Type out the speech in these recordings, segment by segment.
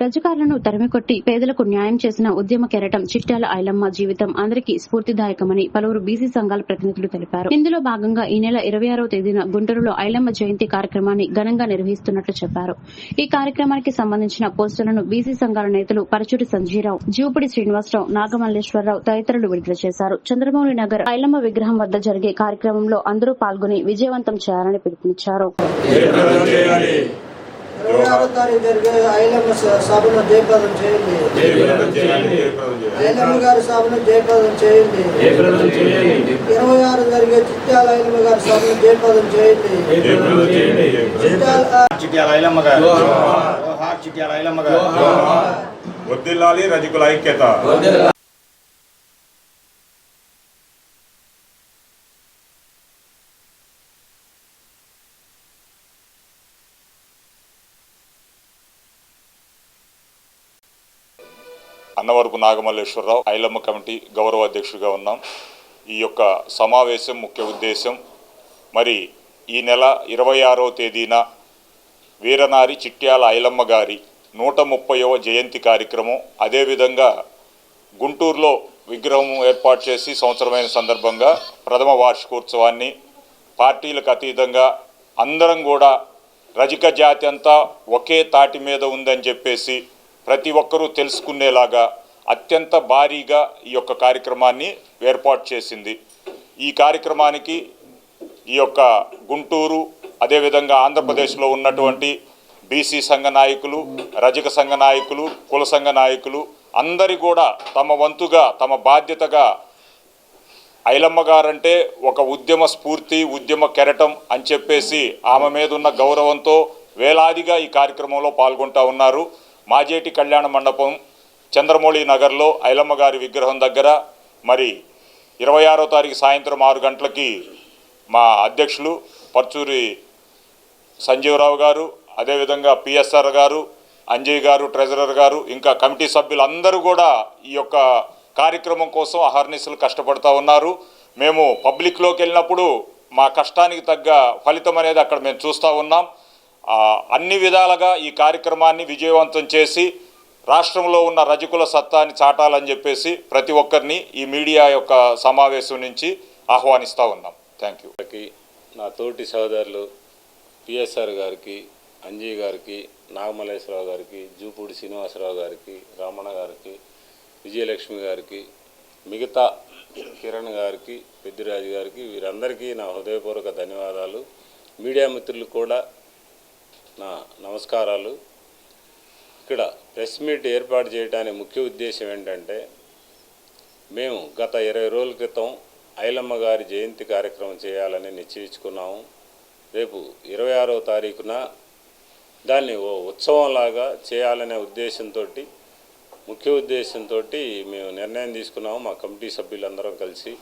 రజకారులను తరిమికొట్టి పేదలకు న్యాయం చేసిన ఉద్యమ కెరటం చిట్యాల ఐలమ్మ జీవితం అందరికీ స్ఫూర్తిదాయకమని పలువురు బీసీ సంఘాల ప్రతినిధులు తెలిపారు. ఇందులో భాగంగా ఈ నెల ఇరవై ఆరో తేదీన గుంటూరులో ఐలమ్మ జయంతి కార్యక్రమాన్ని ఘనంగా నిర్వహిస్తున్నట్లు చెప్పారు. ఈ కార్యక్రమానికి సంబంధించిన పోస్టులను బీసీ సంఘాల నేతలు పరచూరి సంజీరావు జీవుపడి శ్రీనివాసరావు నాగమల్లేశ్వరరావు తదితరులు విడుదల చేశారు. చంద్రమౌళి నగర్ ఐలమ్మ విగ్రహం వద్ద జరిగే కార్యక్రమంలో అందరూ పాల్గొని విజయవంతం చేయాలని పిలుపునిచ్చారు. ఇరవై ఆరో తారీఖు జరిగే ఐలమ్మ స- సభను జయప్రదం చేయండి. జయప్రదం చేయాలి జయప్రదం చేయాలి. ఐలమ్మ గారి సభను జయప్రదం చేయండి. జయప్రదం చేయాలి ఇరవై ఆరు జరిగే చిట్యాల ఐలమ్మ గారి సభను జయప్రదం చేయండి. జయప్రదం చేయాలి చిట్యాల చిట్యాల ఐలమ్మ గారు. జోహార్. చిట్యాల ఐలమ్మ గారు. వర్ధిల్లాలి రజకుల ఐక్యత. అన్నవరపు నాగమల్లేశ్వరరావు ఐలమ్మ కమిటీ గౌరవ అధ్యక్షుడిగా ఉన్నాం. ఈ యొక్క సమావేశం ముఖ్య ఉద్దేశం మరి ఈ నెల ఇరవై ఆరో తేదీన వీరనారి చిట్యాల ఐలమ్మ గారి నూట ముప్పైవ జయంతి కార్యక్రమం అదేవిధంగా గుంటూరులో విగ్రహం ఏర్పాటు చేసి సంవత్సరమైన సందర్భంగా ప్రథమ వార్షికోత్సవాన్ని పార్టీలకు అతీతంగా అందరం కూడా రజక జాతి అంతా ఒకే తాటి మీద ఉందని చెప్పేసి ప్రతి ఒక్కరూ తెలుసుకునేలాగా అత్యంత భారీగా ఈ యొక్క కార్యక్రమాన్ని ఏర్పాటు చేసింది. ఈ కార్యక్రమానికి ఈ యొక్క గుంటూరు అదేవిధంగా ఆంధ్రప్రదేశ్లో ఉన్నటువంటి బీసీ సంఘ నాయకులు రజక సంఘ నాయకులు కుల సంఘ నాయకులు అందరి కూడా తమ వంతుగా తమ బాధ్యతగా ఐలమ్మ గారంటే ఒక ఉద్యమ స్ఫూర్తి ఉద్యమ కెరటం అని చెప్పేసి ఆమె మీద ఉన్న గౌరవంతో వేలాదిగా ఈ కార్యక్రమంలో పాల్గొంటా ఉన్నారు. మాజేటి కళ్యాణ మండపం చంద్రమౌళి నగర్లో ఐలమ్మ గారి విగ్రహం దగ్గర మరి ఇరవై ఆరో తారీఖు సాయంత్రం ఆరు గంటలకి మా అధ్యక్షులు పర్చూరి సంజీవరావు గారు అదేవిధంగా పిఎస్ఆర్ గారు అంజయ్ గారు ట్రెజరర్ గారు ఇంకా కమిటీ సభ్యులందరూ కూడా ఈ యొక్క కార్యక్రమం కోసం అహర్నిశలు కష్టపడుతూ ఉన్నారు. మేము పబ్లిక్లోకి వెళ్ళినప్పుడు మా కష్టానికి తగ్గ ఫలితం అనేది అక్కడ మేము చూస్తూ ఉన్నాం. అన్ని విధాలుగా ఈ కార్యక్రమాన్ని విజయవంతం చేసి రాష్ట్రంలో ఉన్న రజకుల సత్తాని చాటాలని చెప్పేసి ప్రతి ఒక్కరిని ఈ మీడియా యొక్క సమావేశం నుంచి ఆహ్వానిస్తూ ఉన్నాం. థ్యాంక్ యూ నా తోటి సోదరులు పిఎస్ఆర్ గారికి అంజయ్ గారికి నాగమలేశ్వరరావు గారికి జూపూడి శ్రీనివాసరావు గారికి రమణ గారికి విజయలక్ష్మి గారికి మిగతా కిరణ్ గారికి పెద్దిరాజు గారికి వీరందరికీ నా హృదయపూర్వక ధన్యవాదాలు. మీడియా మిత్రులు కూడా నా నమస్కారాలు. ఇక్కడ ప్రెస్ మీట్ ఏర్పాటు చేయడానికి ముఖ్య ఉద్దేశం ఏంటంటే మేము గత ఇరవై రోజుల క్రితం ఐలమ్మ గారి జయంతి కార్యక్రమం చేయాలని నిశ్చయించుకున్నాము. రేపు ఇరవై ఆరో తారీఖున దాన్ని ఓ ఉత్సవంలాగా చేయాలనే ఉద్దేశంతో ముఖ్య ఉద్దేశంతో మేము నిర్ణయం తీసుకున్నాము మా కమిటీ సభ్యులందరం కలిసి.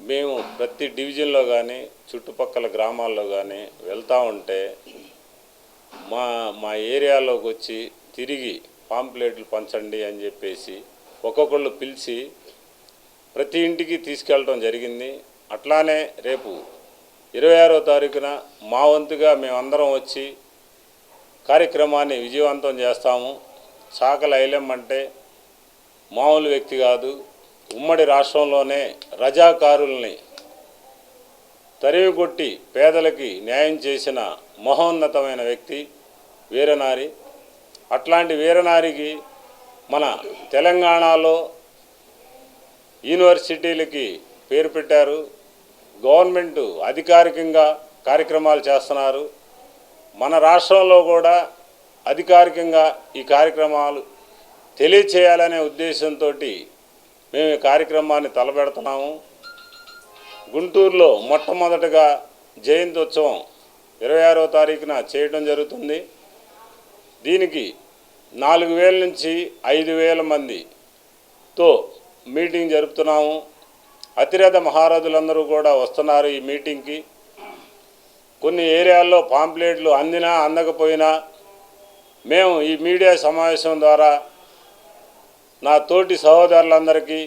మేము ప్రతి డివిజన్లో కానీ చుట్టుపక్కల గ్రామాల్లో కానీ వెళ్తూ ఉంటే మా మా ఏరియాలోకి వచ్చి తిరిగి పాంప్లెట్లు పంచండి అని చెప్పేసి ఒక్కొక్కళ్ళు పిలిచి ప్రతి ఇంటికి తీసుకెళ్ళడం జరిగింది. అట్లానే రేపు ఇరవై ఆరో తారీఖున మా వంతుగా మేమందరం వచ్చి కార్యక్రమాన్ని విజయవంతం చేస్తాము. చాకల ఐలెం అంటే మామూలు వ్యక్తి కాదు. ఉమ్మడి రాష్ట్రంలోనే రజాకారుల్ని తరిమి కొట్టి పేదలకి న్యాయం చేసిన మహోన్నతమైన వ్యక్తి వీరనారి. అట్లాంటి వీరనారికి మన తెలంగాణలో యూనివర్సిటీలకి పేరు పెట్టారు. గవర్నమెంట్ అధికారికంగా కార్యక్రమాలు చేస్తున్నారు. మన రాష్ట్రంలో కూడా అధికారికంగా ఈ కార్యక్రమాలు తెలియచేయాలనే ఉద్దేశంతో మేము ఈ కార్యక్రమాన్ని తలపెడుతున్నాము. గుంటూరులో మొట్టమొదటగా జయంతి ఉత్సవం ఇరవై ఆరో తారీఖున చేయడం జరుగుతుంది. దీనికి నాలుగు వేల నుంచి ఐదు వేల మందితో మీటింగ్ జరుపుతున్నాము. అతిరథ మహారథులందరూ కూడా వస్తున్నారు ఈ మీటింగ్కి. కొన్ని ఏరియాల్లో పాంప్లెట్లు అందినా అందకపోయినా మేము ఈ మీడియా సమావేశం ద్వారా నా తోటి సహోదరులందరికీ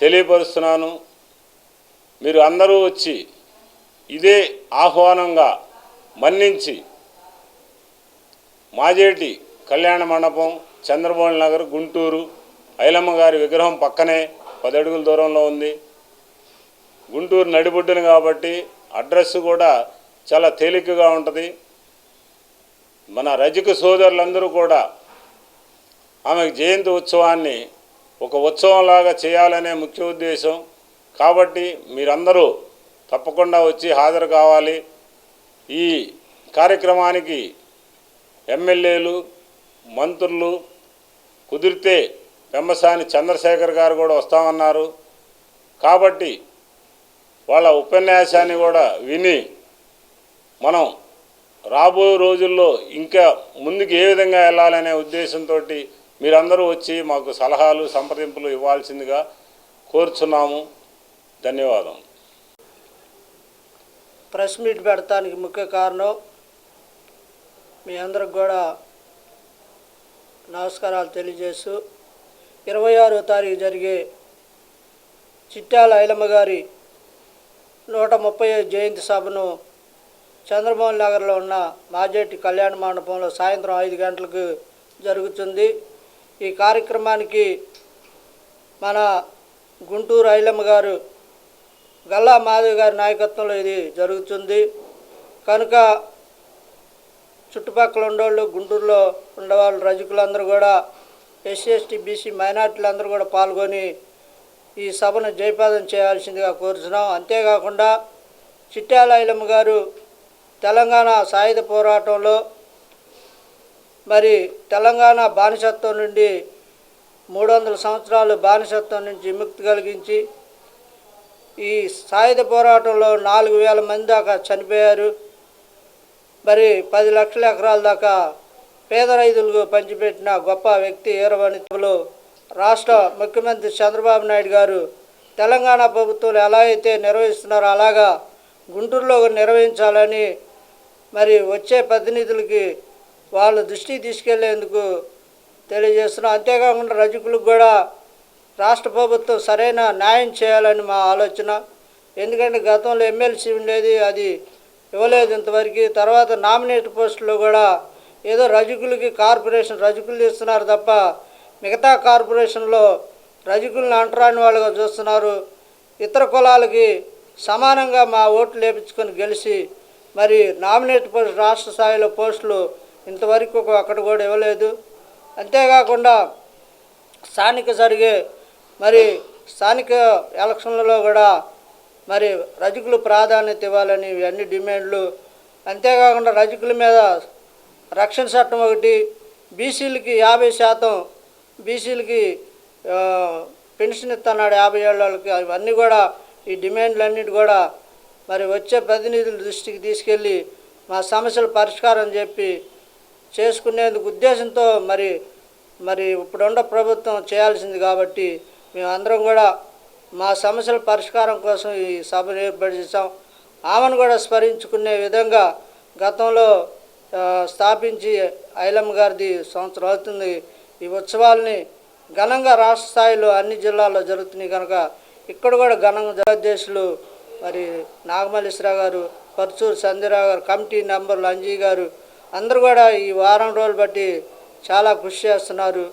తెలియపరుస్తున్నాను. మీరు అందరూ వచ్చి ఇదే ఆహ్వానంగా మన్నించి మాజేటి కళ్యాణ మండపం చంద్రబాబు నగర్ గుంటూరు ఐలమ్మ గారి విగ్రహం పక్కనే పది అడుగుల దూరంలో ఉంది. గుంటూరు నడిబొడ్డును కాబట్టి అడ్రస్ కూడా చాలా తేలికగా ఉంటుంది. మన రజక సోదరులందరూ కూడా ఆమెకు జయంతి ఉత్సవాన్ని ఒక ఉత్సవంలాగా చేయాలనే ముఖ్య ఉద్దేశం. కాబట్టి మీరందరూ తప్పకుండా వచ్చి హాజరు కావాలి. ఈ కార్యక్రమానికి ఎమ్మెల్యేలు మంత్రులు కుదిరితే పెమ్మసాని చంద్రశేఖర్ గారు కూడా వస్తామన్నారు. కాబట్టి వాళ్ళ ఉపన్యాసాన్ని కూడా విని మనం రాబోయే రోజుల్లో ఇంకా ముందుకు ఏ విధంగా వెళ్ళాలనే ఉద్దేశంతో మీరందరూ వచ్చి మాకు సలహాలు సంప్రదింపులు ఇవ్వాల్సిందిగా కోరుచున్నాము. ధన్యవాదం ప్రెస్ మీట్ పెడతానికి ముఖ్య కారణం మీ అందరికి కూడా నమస్కారాలు తెలియజేస్తూ ఇరవై ఆరో తారీఖు జరిగే చిట్టాల ఐలమ్మ గారి నూట ముప్పై ఐదు జయంతి సభను చంద్రమోహన్ నగర్లో ఉన్న మాజెట్టి కళ్యాణ మండపంలో సాయంత్రం ఐదు గంటలకు జరుగుతుంది. ఈ కార్యక్రమానికి మన గుంటూరు ఐలమ్మ గారు గల్లా మాధవ్ గారి నాయకత్వంలో ఇది జరుగుతుంది. కనుక చుట్టుపక్కల ఉండేవాళ్ళు గుంటూరులో ఉండేవాళ్ళు రజకులందరూ కూడా ఎస్సీ ఎస్టీ బీసీ మైనార్టీలందరూ కూడా పాల్గొని ఈ సభను జయపాదం చేయాల్సిందిగా కోరుతున్నాం అంతేకాకుండా చిట్టాలయలమ్మ గారు తెలంగాణ సాయుధ పోరాటంలో మరి తెలంగాణ బానిసత్వం నుండి మూడు వందల సంవత్సరాలు బానిసత్వం నుంచి విముక్తి కలిగించి ఈ సాయుధ పోరాటంలో నాలుగు వేల మంది దాకా చనిపోయారు. మరి పది లక్షల ఎకరాల దాకా పేద రైతులకు పంచిపెట్టిన గొప్ప వ్యక్తి ఈరవనితలు రాష్ట్ర ముఖ్యమంత్రి చంద్రబాబు నాయుడు గారు తెలంగాణ ప్రభుత్వం ఎలా అయితే నిర్వహిస్తున్నారో అలాగా గుంటూరులో నిర్వహించాలని మరి వచ్చే ప్రతినిధులకి వాళ్ళ దృష్టికి తీసుకెళ్ళేందుకు తెలియజేస్తున్నాం. అంతేకాకుండా రజకులకు కూడా రాష్ట్ర ప్రభుత్వం సరైన న్యాయం చేయాలని మా ఆలోచన. ఎందుకంటే గతంలో ఎమ్మెల్సీ ఉండేది అది ఇవ్వలేదు ఇంతవరకు. తర్వాత నామినేట్ పోస్టులో కూడా ఏదో రజకులకి కార్పొరేషన్ రజకులు ఇస్తున్నారు తప్ప మిగతా కార్పొరేషన్లో రజకులను అంటరాని వాళ్ళుగా చూస్తున్నారు. ఇతర కులాలకి సమానంగా మా ఓట్లు లేపించుకొని గెలిచి మరి నామినేట్ పోస్ట్ రాష్ట్ర స్థాయిలో పోస్టులు ఇంతవరకు ఒక అక్కడ కూడా ఇవ్వలేదు. అంతేకాకుండా స్థానిక జరిగే మరి స్థానిక ఎలక్షన్లలో కూడా మరి రజకులు ప్రాధాన్యత ఇవ్వాలని ఇవన్నీ డిమాండ్లు. అంతేకాకుండా రజకుల మీద రక్షణ చట్టం ఒకటి బీసీలకి యాభై శాతం బీసీలకి పెన్షన్ ఇస్తున్నాడు యాభై ఏళ్ళ వాళ్ళకి. అవన్నీ కూడా ఈ డిమాండ్లన్నిటి కూడా మరి వచ్చే ప్రతినిధుల దృష్టికి తీసుకెళ్ళి మా సమస్యల పరిష్కారం చెప్పి చేసుకునేందుకు ఉద్దేశంతో మరి మరి ఇప్పుడున్న ప్రభుత్వం చేయాల్సింది కాబట్టి మేమందరం కూడా మా సమస్యల పరిష్కారం కోసం ఈ సభను ఏర్పరిచాం. చేసాం ఆమెను కూడా స్మరించుకునే విధంగా గతంలో స్థాపించి ఐలమ్మ గారిది సంవత్సరం అవుతుంది. ఈ ఉత్సవాల్ని ఘనంగా రాష్ట్ర స్థాయిలో అన్ని జిల్లాల్లో జరుగుతున్నాయి కనుక ఇక్కడ కూడా ఘనంగా జగద్దేశులు మరి నాగమల్లేశ్వరరావు గారు పర్చూరు సంధ్యరావు గారు కమిటీ మెంబర్లు అంజీ గారు అందరూ కూడా ఈ వారం రోజులు బట్టి చాలా కృషి చేస్తున్నారు.